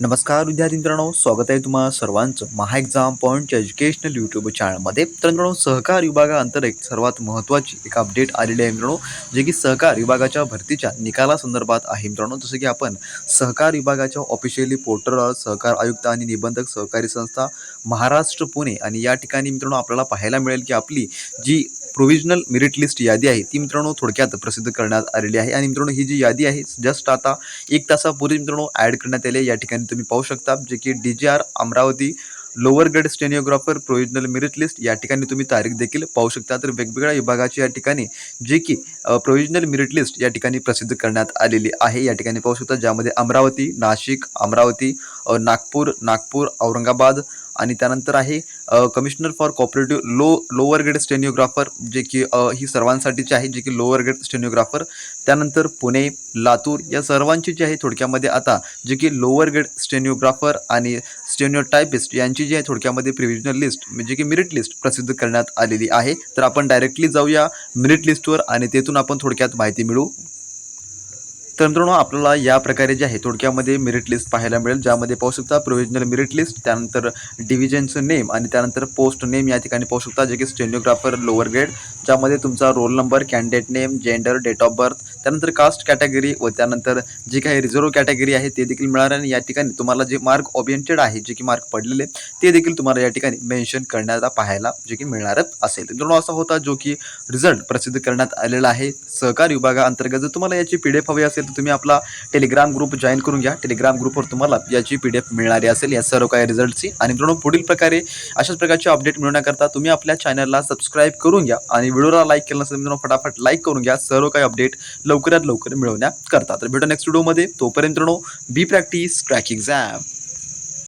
नमस्कार विद्यार्थी मित्रांनो स्वागत आहे तुम्हाला सर्वांचं महा एक्झाम पॉईंटच्या एज्युकेशनल यूट्यूब चॅनलमध्ये तर मित्रांनो सहकार विभागाअंतर्गत सर्वात महत्त्वाची एक अपडेट आलेली आहे मित्रांनो जे की सहकार विभागाच्या भरतीच्या निकालासंदर्भात आहे मित्रांनो. जसं की आपण सहकार विभागाच्या ऑफिशियली पोर्टलवर सहकार आयुक्त आणि निबंधक सहकारी संस्था महाराष्ट्र पुणे आणि या ठिकाणी मित्रांनो आपल्याला पाहायला मिळेल की आपली जी प्रोव्हिजनल मेरिट लिस्ट यादी आहे ती मित्रांनो थोडक्यात प्रसिद्ध करण्यात आलेली आहे. आणि मित्रांनो ही जी यादी आहे जस्ट आता एक तासापूर्वी मित्रांनो ॲड करण्यात आली या ठिकाणी तुम्ही पाहू शकता जे की D G R Amravati lower grade stenographer provisional merit list या ठिकाणी तुम्ही तारीख देखील पाहू शकता. तर वेगवेगळ्या विभागाची या ठिकाणी जे की प्रोव्हिजनल मेरिट लिस्ट या ठिकाणी प्रसिद्ध करण्यात आलेली आहे. या ठिकाणी पाहू शकता ज्यामध्ये अमरावती नाशिक अमरावती नागपूर नागपूर औरंगाबाद आणि त्यानंतर आहे commissioner for cooperative low lower grade stenographer जे की ही सर्वांसाठीची आहे जे की लोअर ग्रेड स्टेनिओग्राफर त्यानंतर पुणे लातूर या सर्वांची जी आहे थोडक्यामध्ये आता जे की लोअर ग्रेड स्टेनिओग्राफर आणि स्टेनिओटायपिस्ट यांची जी आहे थोडक्यामध्ये प्रिव्हिजनल लिस्ट म्हणजे की मेरिट लिस्ट प्रसिद्ध करण्यात आलेली आहे. तर आपण डायरेक्टली जाऊया मेरिट लिस्टवर आणि तेथून आपण थोडक्यात माहिती मिळू तर मित्रांनो आपल्याला या प्रकारे जे आहे थोडक्यामध्ये मेरिट लिस्ट पाहायला मिळेल ज्यामध्ये पाहू शकता प्रोव्हिजनल मेरिट लिस्ट त्यानंतर डिव्हिजनचं नेम आणि त्यानंतर पोस्ट नेम या ठिकाणी पाहू शकता जे की स्टेनिओग्राफर लोअर ग्रेड ज्यामध्ये तुमचा role number candidate name gender date of birth त्यानंतर कास्ट कॅटेगरी व त्यानंतर जी काही रिझर्व्ह कॅटेगरी आहे ते देखील मिळणार आणि या ठिकाणी तुम्हाला जे मार्क ओरिएंटेड आहे जे की मार्क पडलेले ते देखील तुम्हाला या ठिकाणी मेन्शन करण्याचा पाहायला जे की मिळणारच असेल. मित्रांनो असा होता जो की रिझल्ट प्रसिद्ध करण्यात आलेला आहे. सहकार विभागाअंतर्गत जर तुम्हाला याची पी डी एफ हवी असेल तर तुम्ही आपला टेलिग्राम ग्रुप जॉईन करून घ्या. टेलिग्राम ग्रुपवर तुम्हाला याची पी डी एफ मिळणारी असेल या सर्व काही रिझल्टची आणि मित्रांनो पुढील प्रकारे अशाच प्रकारचे अपडेट मिळवण्याकरता तुम्ही आपल्या चॅनलला सबस्क्राईब करून घ्या. आणि व्हिडिओला लाईक केलं नसेल मित्रांनो फटाफट लाईक करून घ्या. सर्व काही अपडेट लवकरात लवकर मिळवण्याकरता. तर भेटू नेक्स्ट व्हिडिओमध्ये तोपर्यंत मित्रांनो बी प्रॅक्टिस क्रॅक एक्झाम